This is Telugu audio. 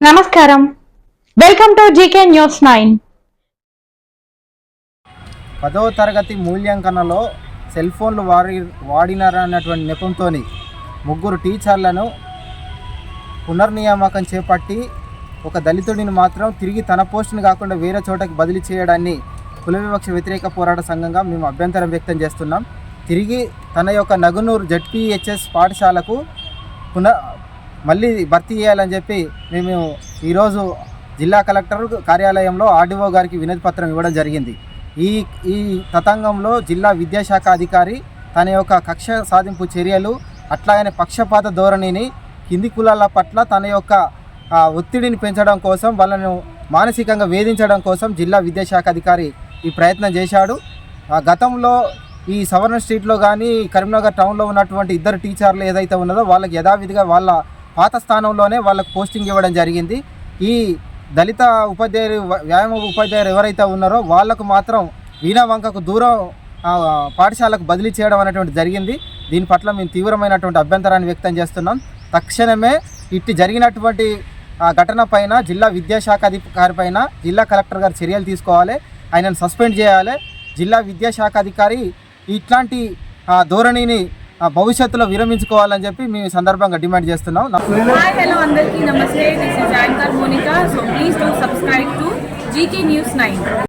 నమస్కారం. Welcome to GK news nine. పదవ తరగతి మూల్యాంకనలో సెల్ ఫోన్లు వాడి వాడినారన్నటువంటి నెపంతో ముగ్గురు టీచర్లను పునర్నియామకం చేపట్టి ఒక దళితుడిని మాత్రం తిరిగి తన పోస్టును కాకుండా వేరే చోటకి బదిలీ చేయడాన్ని కుల వివక్ష వ్యతిరేక పోరాట సంఘంగా మేము అభ్యంతరం వ్యక్తం చేస్తున్నాం. తిరిగి తన యొక్క నగునూరు జడ్పీహెచ్ఎస్ పాఠశాలకు పునః మళ్ళీ భర్తీ చేయాలని చెప్పి మేము ఈరోజు జిల్లా కలెక్టర్ కార్యాలయంలో ఆర్డీఓ గారికి వినతి పత్రం ఇవ్వడం జరిగింది. ఈ ఈ తతంగంలో జిల్లా విద్యాశాఖ అధికారి తన యొక్క కక్ష సాధింపు చర్యలు అట్లాగనే పక్షపాత ధోరణిని కింది కులాల పట్ల తన యొక్క ఒత్తిడిని పెంచడం కోసం వాళ్ళను మానసికంగా వేధించడం కోసం జిల్లా విద్యాశాఖ అధికారి ఈ ప్రయత్నం చేశాడు. గతంలో ఈ సవర్ణ స్ట్రీట్లో కానీ కరీంనగర్ టౌన్లో ఉన్నటువంటి ఇద్దరు టీచర్లు ఏదైతే ఉన్నదో వాళ్ళకి యథావిధిగా వాళ్ళ పాత స్థానంలోనే వాళ్ళకు పోస్టింగ్ ఇవ్వడం జరిగింది. ఈ దళిత ఉపాధ్యాయులు వ్యాయామ ఉపాధ్యాయులు ఎవరైతే ఉన్నారో వాళ్ళకు మాత్రం వీణా వంకకు దూరం పాఠశాలకు బదిలీ చేయడం అనేటువంటి జరిగింది. దీని పట్ల మేము తీవ్రమైనటువంటి అభ్యంతరాన్ని వ్యక్తం చేస్తున్నాం. తక్షణమే ఇట్టి జరిగినటువంటి ఆ ఘటన పైన జిల్లా విద్యాశాఖ అధికారి పైన జిల్లా కలెక్టర్ గారు చర్యలు తీసుకోవాలి. ఆయనను సస్పెండ్ చేయాలి. జిల్లా విద్యాశాఖ అధికారి ఇట్లాంటి ఆ, ధోరణిని భవిష్యత్తులో విరమించుకోవాలని చెప్పి మేము సందర్భంగా డిమాండ్ చేస్తున్నాం. హలో అందరికీ. నమస్తే. This is anchor Monika so please to subscribe to GK news nine